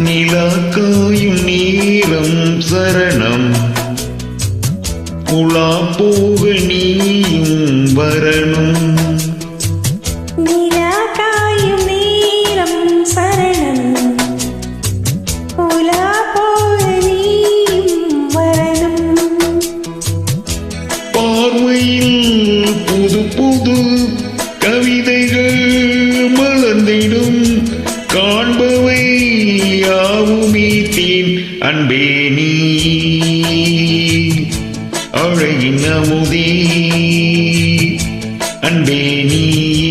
நீலாக்காயும் நீரம் சரணம் உலா போக நீயும் வரணும் நிலாக்காயும் நேரம் சரணம் உலா போல நீயும் வரணும் பார்வையில் புது யாவுமே தேன் அன்பே நீ. அழகின் அமுதே அன்பே நீ.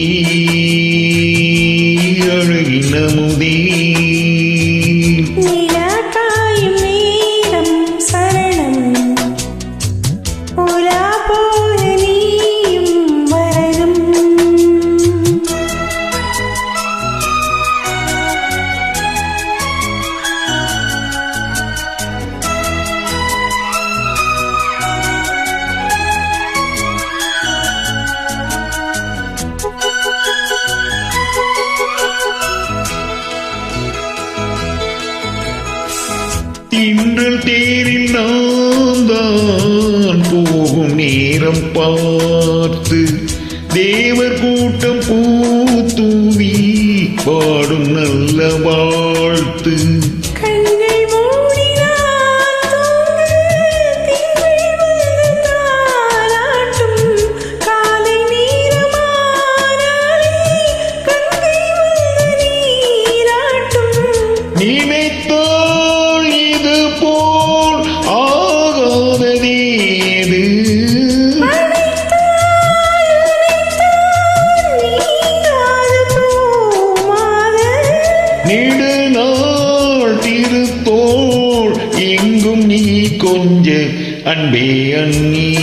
தின்றல் தேரில் நான் தான் போகும் நேரம் பார்த்து தேவர் கூட்டம் பூத்தூவி பாடும் நல்ல வாழ்த்து. கண்கள் போல் ஆகாததேது நெடு நாள் திருத்தோள் எங்கும் நீ கொஞ்ச அன்பே அண்ணி.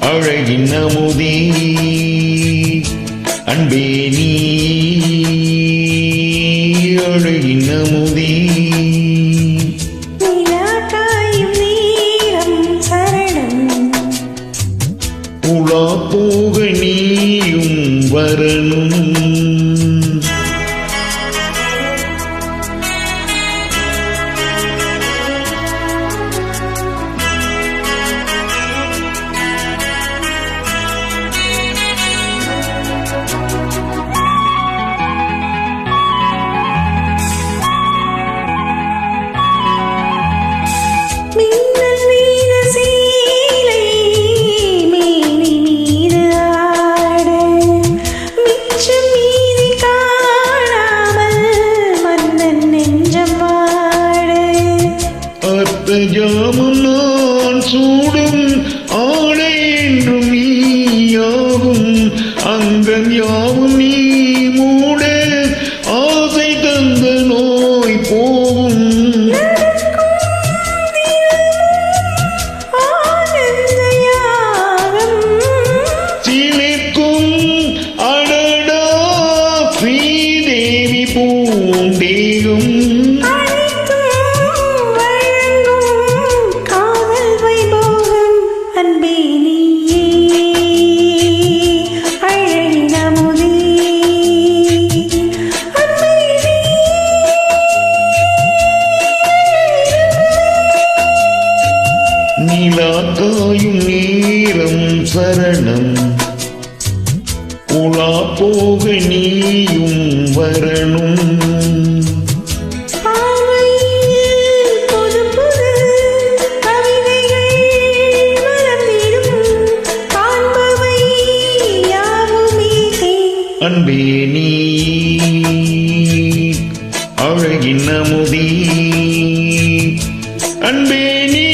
அழகின் அமுதே அன்பே நீ. அழகின் அமுதே. உலா போக நீயும் வரணும். அர்த்த நான் சூடும் ஆடை என்றும் நீயாகும். அங்கம் யாவும் நீ மூட ஆசை தந்த நோய் போகும். சிலைக்கும் அடடா ஸ்ரீதேவி பூண்டேகும். நீலாக்காயும் நேரம் சரணம். உலா போக நீயும் வரணும். அன்பே நீ அழகின் அமுதே அன்பே நீ